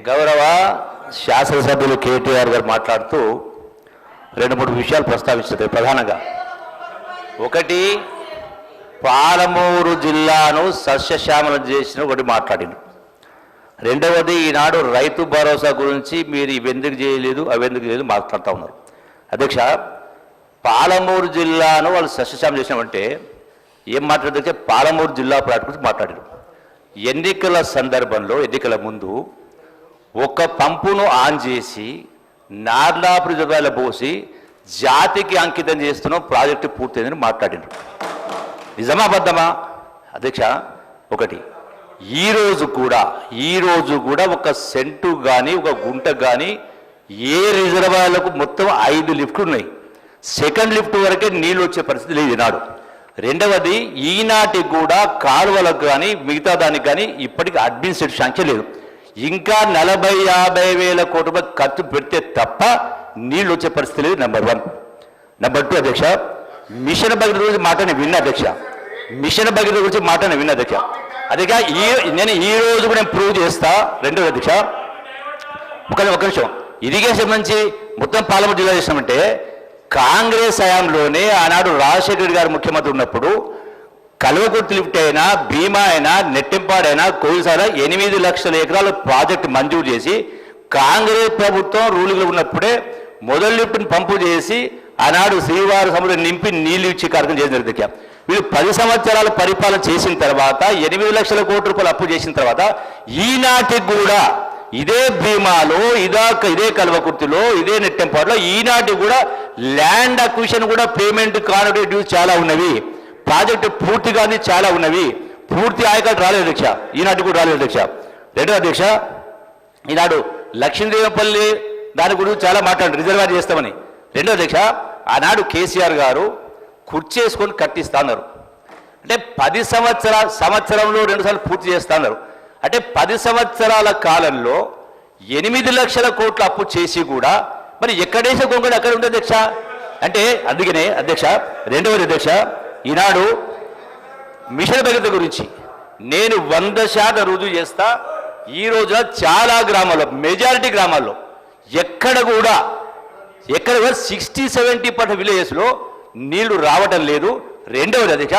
గౌరవ శాసనసభ్యులు కేటీఆర్ గారు మాట్లాడుతూ రెండు మూడు విషయాలు ప్రస్తావించారు ప్రధానంగా. ఒకటి పాలమూరు జిల్లాను సస్యశ్యామలం చేసిన ఒకటి మాట్లాడింది రెండవది ఈనాడు రైతు భరోసా గురించి మీరు ఇవెందుకు చేయలేదు అవెందుకు చేయలేదు మాట్లాడుతూ ఉన్నారు. అధ్యక్ష పాలమూరు జిల్లాను వాళ్ళు సస్యశ్యామం చేసినామంటే ఏం మాట్లాడితే పాలమూరు జిల్లా ప్రాజెక్ట్ గురించి మాట్లాడారు. ఎన్నికల సందర్భంలో ఎన్నికల ముందు ఒక పంపును ఆన్ చేసి నార్లాపురి జిల్లాలో పోసి జాతికి అంకితం చేస్తున్నాం ప్రాజెక్టు పూర్తయిందని మాట్లాడినారు. నిజమా అబద్ధమా? అధ్యక్ష ఒకటి. ఈ రోజు కూడా ఈ రోజు కూడా ఒక సెంటు కానీ ఒక గుంట కానీ ఏ రిజర్వాయర్లకు మొత్తం ఐదు లిఫ్ట్లు ఉన్నాయి. సెకండ్ లిఫ్ట్ వరకే నీళ్ళు వచ్చే పరిస్థితి లేదు ఈనాడు. రెండవది ఈనాటికి కూడా కాలువలకు కానీ మిగతా దానికి కానీ ఇప్పటికి అడ్మినిస్ట్రేటివ్ శాంక్షన్ లేదు. ఇంకా నలభై యాభై వేల కోట్ల రూపాయలు ఖర్చు పెడితే తప్ప నీళ్ళు వచ్చే పరిస్థితి లేదు నెంబర్ వన్ నెంబర్ టూ అధ్యక్ష మిషన్ భగీరథ గురించి మాట విన్న విన్నా అధ్యక్ష. మిషన్ భగీరథ గురించి మాట విన్న విన్నా అధ్యక్ష. అదేగా ఈ నేను ఈ రోజు కూడా నేను ప్రూవ్ చేస్తా. రెండో అధ్యక్ష ఒక ఒక నిమిషం. ఇరిగేషన్ సంబంధించి మొత్తం పాలమూరు జిల్లా చేసినామంటే కాంగ్రెస్ హయాంలోనే ఆనాడు రాజశేఖర్ గారు ముఖ్యమంత్రి ఉన్నప్పుడు కల్వకుర్తి లిఫ్ట్ అయినా భీమా అయినా నెట్టింపాడైనా కోయిసాల ఎనిమిది లక్షల ఎకరాల ప్రాజెక్టు మంజూరు చేసి కాంగ్రెస్ ప్రభుత్వం రూలింగ్లో ఉన్నప్పుడే మొదటి లిఫ్ట్ని పంపు చేసి ఆనాడు శ్రీవారి సముద్రం నింపి నీళ్ళు ఇచ్చి కార్యక్రమం చేసిన దగ్గర వీళ్ళు పది సంవత్సరాల పరిపాలన చేసిన తర్వాత ఎనిమిది లక్షల కోట్ల రూపాయలు అప్పు చేసిన తర్వాత ఈనాటికి కూడా ఇదే భీమాలో ఇదా ఇదే కల్వకుర్తిలో ఇదే నెట్టెంపాడులో ఈనాటి కూడా ల్యాండ్ అక్విషన్ కూడా పేమెంట్ కానటువంటి చాలా ఉన్నవి. ప్రాజెక్టు పూర్తిగాని చాలా ఉన్నవి. పూర్తి ఆయకట్టు రాలేదు అధ్యక్ష. ఈనాటి కూడా రాలేదు అధ్యక్ష. రెండో అధ్యక్ష ఈనాడు లక్ష్మీదేవపల్లి దాని గురించి చాలా మాట్లాడు రిజర్వాయర్ చేస్తామని. రెండో అధ్యక్ష ఆనాడు కేసీఆర్ గారు కుర్చేసుకొని కట్టిస్తా కట్టిస్తాన్నారు. అంటే పది సంవత్సరాల సంవత్సరంలో రెండుసార్లు పూర్తి చేస్తున్నారు. అంటే పది సంవత్సరాల కాలంలో ఎనిమిది లక్షల కోట్ల అప్పు చేసి కూడా మరి ఎక్కడేసే కొంగడు అక్కడ ఉంది అధ్యక్ష? అంటే అందుకనే అధ్యక్ష రెండవది అధ్యక్ష ఈనాడు మిషన్ భగీరథ గురించి నేను వంద శాతం రుజువు చేస్తా. ఈ రోజున చాలా గ్రామాల్లో మెజారిటీ గ్రామాల్లో ఎక్కడ కూడా ఎక్కడ కూడా సిక్స్టీ సెవెంటీ పర్సెంట్ విలేజెస్లో నీళ్ళు రావటం లేదు. రెండవది అధ్యక్ష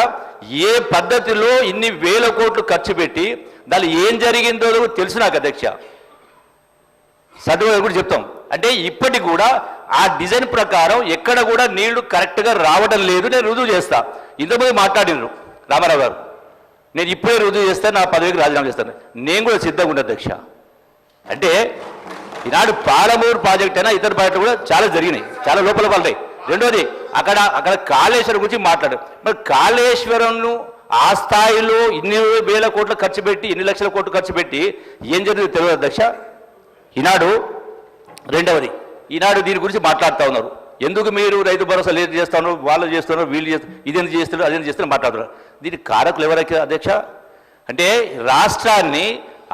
ఏ పద్ధతిలో ఇన్ని వేల కోట్లు ఖర్చు పెట్టి దాని ఏం జరిగిందో తెలుసు నాకు అధ్యక్ష. సర్టిఫికేట్ కూడా చెప్తాం. అంటే ఇప్పటికి కూడా ఆ డిజైన్ ప్రకారం ఎక్కడ కూడా నీళ్ళు కరెక్ట్గా రావడం లేదు నేను రుజువు చేస్తా. ఇంతకుముందు మాట్లాడినారు రామారావు గారు. నేను ఇప్పుడే రుజువు చేస్తే నా పదవికి రాజీనామా చేస్తాను. నేను కూడా సిద్ధంగా ఉన్న అధ్యక్ష. అంటే ఈనాడు పాలమూరు ప్రాజెక్ట్ అయినా ఇతర ప్రాజెక్టులు కూడా చాలా జరిగినాయి చాలా లోపల పడ్డాయి రెండోది అక్కడ అక్కడ కాళేశ్వరం గురించి మాట్లాడు. మరి కాళేశ్వరంను ఆ స్థాయిలో ఇన్ని వేల కోట్లు ఖర్చు పెట్టి ఇన్ని లక్షల కోట్లు ఖర్చు పెట్టి ఏం జరిగింది తెలియదు అధ్యక్ష. ఈనాడు రెండవది ఈనాడు దీని గురించి మాట్లాడుతూ ఉన్నారు. ఎందుకు మీరు రైతు భరోసా లేదు చేస్తాను వాళ్ళు చేస్తున్నారు వీళ్ళు చేస్తు ఇది ఎందుకు చేస్తున్నారు అదేందుకు చేస్తున్నారు మాట్లాడుతున్నారు. దీనికి కారకులు ఎవరైతే అధ్యక్ష? అంటే రాష్ట్రాన్ని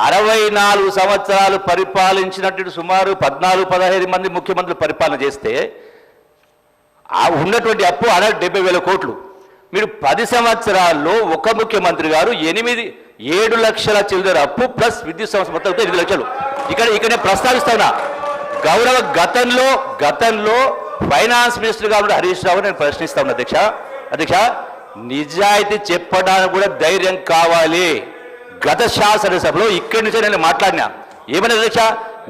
అరవై నాలుగు సంవత్సరాలు పరిపాలించినట్టు సుమారు పద్నాలుగు పదహైదు మంది ముఖ్యమంత్రులు పరిపాలన చేస్తే ఆ ఉన్నటువంటి అప్పు అరవై డెబ్బై వేల కోట్లు. మీరు పది సంవత్సరాల్లో ఒక ముఖ్యమంత్రి గారు ఎనిమిది ఏడు లక్షల చిల్లర అప్పు ప్లస్ విద్యుత్ సంస్థ మొత్తం ఎనిమిది లక్షలు. ఇక్కడ ఇక్కడ ప్రస్తావిస్తున్నా గౌరవ గతంలో గతంలో ఫైనాన్స్ మినిస్టర్గా ఉన్న హరీష్ రావు నేను ప్రశ్నిస్తా ఉన్నా. అధ్యక్ష అధ్యక్ష నిజాయితీ చెప్పడానికి కూడా ధైర్యం కావాలి. గత శాసనసభలో ఇక్కడి నుంచే నేను మాట్లాడినా. ఏమైనా అధ్యక్ష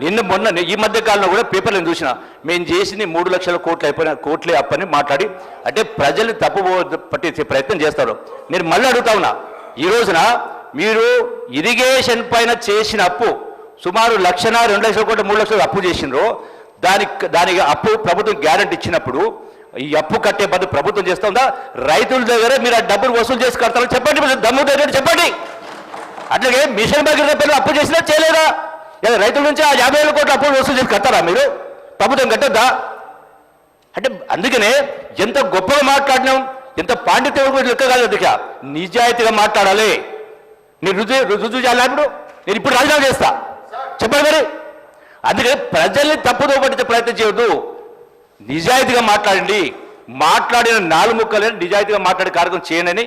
నిన్న మొన్న ఈ మధ్య కాలంలో కూడా పేపర్లు నేను చూసిన. మేము చేసింది మూడు లక్షల కోట్లు అయిపోయిన కోట్లే అప్పని మాట్లాడి అంటే ప్రజల్ని తప్పు పట్టించే ప్రయత్నం చేస్తారు. నేను మళ్ళీ అడుగుతా ఉన్నా. ఈ రోజున మీరు ఇరిగేషన్ పైన చేసిన అప్పు సుమారు లక్షన రెండు లక్షల కోట్ల మూడు లక్షలు అప్పు చేసిండ్రు. దానికి దానికి అప్పు ప్రభుత్వం గ్యారంటీ ఇచ్చినప్పుడు ఈ అప్పు కట్టే బదులు ప్రభుత్వం చేస్తుందా? రైతుల దగ్గర మీరు ఆ డబ్బులు వసూలు చేసి కడతారని చెప్పండి మీరు దమ్ము దగ్గర చెప్పండి. అట్లాగే మిషన్ భగీరథ పేరు అప్పు చేసినా చేయలేదా? లేదా రైతుల నుంచి ఆ యాభై వేల కోట్ల అప్పులు వసూలు చేసి కట్టారా మీరు? ప్రభుత్వం కట్టద్దా? అంటే అందుకనే ఎంత గొప్పగా మాట్లాడినాం ఎంత పాండిత్యం కూడా లెక్క కాదు అధ్యక్ష. నిజాయితీగా మాట్లాడాలి. నేను రుజువు రుజువు చేయాలి ఇప్పుడు? నేను ఇప్పుడు రాజీనామా చేస్తా. చెప్పండి మరి. అందుకే ప్రజల్ని తప్పుదో పట్టించే ప్రయత్నం చేయొద్దు. నిజాయితీగా మాట్లాడండి. మాట్లాడిన నాలుగు ముక్కలని నిజాయితీగా మాట్లాడే కార్యక్రమం చేయనని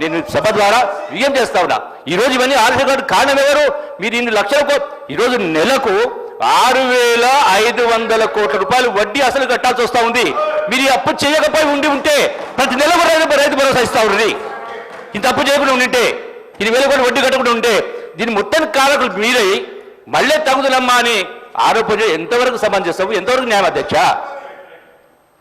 నేను సభ ద్వారా విజయం చేస్తా ఉన్నా. ఈరోజు ఇవన్నీ ఆలస్యం కారణం ఎవరు? మీరు ఇన్ని లక్షల ఈరోజు నెలకు ఆరు వేల ఐదు వందల కోట్ల రూపాయలు వడ్డీ అసలు కట్టాల్సి వస్తూ ఉంది. మీరు ఈ అప్పు చేయకపోయి ఉండి ఉంటే ప్రతి నెల కూడా రైతు రైతు భరోసా ఇస్తా ఉండండి ఇంత అప్పు చేయకుండా ఉండింటే ఇది వేల కోట్లు వడ్డీ కట్టకుండా ఉంటే దీని మొత్తం కారకులు మీరై మళ్ళీ తగుదలమ్మా అని ఆరోపణ ఎంతవరకు సమంజసం ఎంతవరకు న్యాయం అధ్యక్ష?